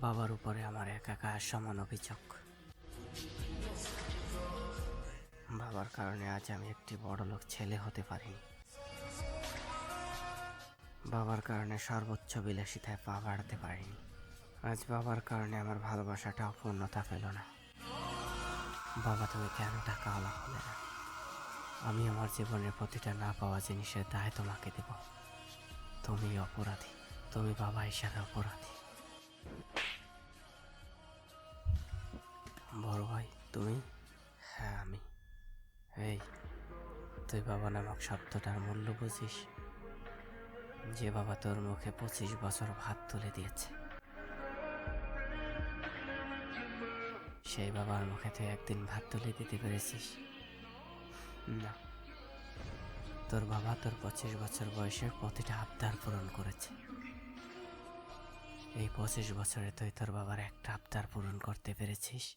বাবার উপরে আমার একাকার সমান অভিযোগ। বাবার কারণে আজ আমি একটি বড় লোক ছেলে হতে পারিনি। বাবার কারণে সর্বোচ্চ বিলাসিতায় পা বাড়াতে পারিনি। আজ বাবার কারণে আমার ভালোবাসাটা অপূর্ণতা পেল না। বাবা, তুমি কেন টাকাওয়ালা হলে না? আমি আমার জীবনের প্রতিটা না পাওয়া জিনিসের দায় তোমাকে দেব। তুমি অপরাধী। তুমি বাবা হিসাবে অপরাধী। তুই বাবা নামক শব্দটার মূল্য বুঝিস? যে বাবা তোর মুখে পঁচিশ বছর ভাত তুলে দিয়েছে। সেই বাবার মুখে তুই একদিন ভাত তুলে দিতে পেরেছিস? না। তোর বাবা তোর পঁচিশ বছর বয়সের প্রতিটা আবদার পূরণ করেছে। এই পঁচিশ বছরে তুই তোর বাবার একটা আবদার পূরণ করতে পেরেছিস?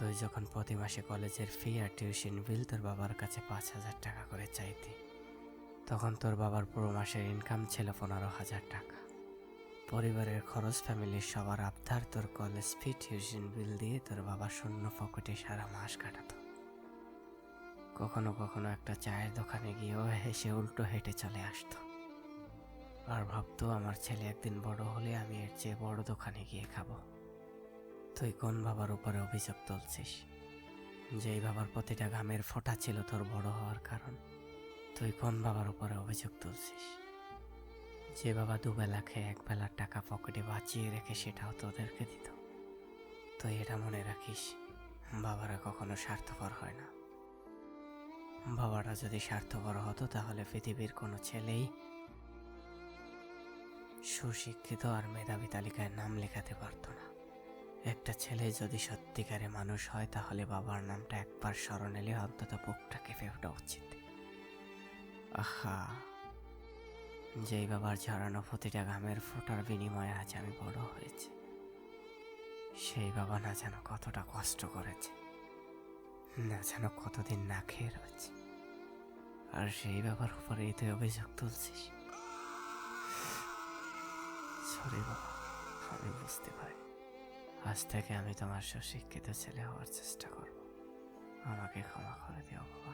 তুই যখন প্রতি মাসে কলেজের ফি আর টিউশন বিল তোর বাবার কাছে পাঁচ হাজার টাকা করে চাইতি, তখন তোর বাবার পুরো মাসের ইনকাম ছিল পনেরো হাজার টাকা। পরিবারের খরচ ফ্যামিলির সবার আবদার, তোর কলেজ ফি টিউশন বিল দিয়ে তোর বাবা শূন্য পকেটে সারা মাস কাটাতো। কখনো কখনো একটা চায়ের দোকানে গিয়েও হেসে উল্টো হেঁটে চলে আসতো। আর ভাবতো, আমার ছেলে একদিন বড় হলে আমি এর চেয়ে বড় দোকানে গিয়ে খাব। তুই কোন বাবার উপরে অভিযোগ তুলছিস? যেই বাবার প্রতিটা ঘামের ফোঁটা ছিল তোর বড় হওয়ার কারণ, তুই কোন বাবার উপরে অভিযোগ তুলছিস? যে বাবা দুবেলা খেয়ে এক বেলার টাকা পকেটে বাঁচিয়ে রেখে সেটাও তোদেরকে দিত। তুই এটা মনে রাখিস, বাবারা কখনো স্বার্থপর হয় না। বাবারা যদি স্বার্থপর হতো তাহলে পৃথিবীর কোনো ছেলেই সুশিক্ষিত আর মেধাবী তালিকায় নাম লেখাতে পারতো না। একটা ছেলে যদি সত্যিকারে মানুষ হয়, তাহলে বাবার নামটা একবার স্মরণ এলে অন্তত বুকটা কেঁপে ওঠা উচিত। আহা, যেই বাবার ঝরানো প্রতিটা ঘামের ফোটার বিনিময়ে আজ আমি বড় হয়েছি। সেই বাবা না যেন কতটা কষ্ট করেছে, না যেন কতদিন না খেয়ে রয়েছে। আর সেই বাবার উপরেই তুই অভিযোগ তুলছিস? সরি বাবা, আমি বুঝতে পারি আজ থেকে আমি তোমার সুশিক্ষিত ছেলে হওয়ার চেষ্টা করব। আমাকে ক্ষমা করে দিও বাবা।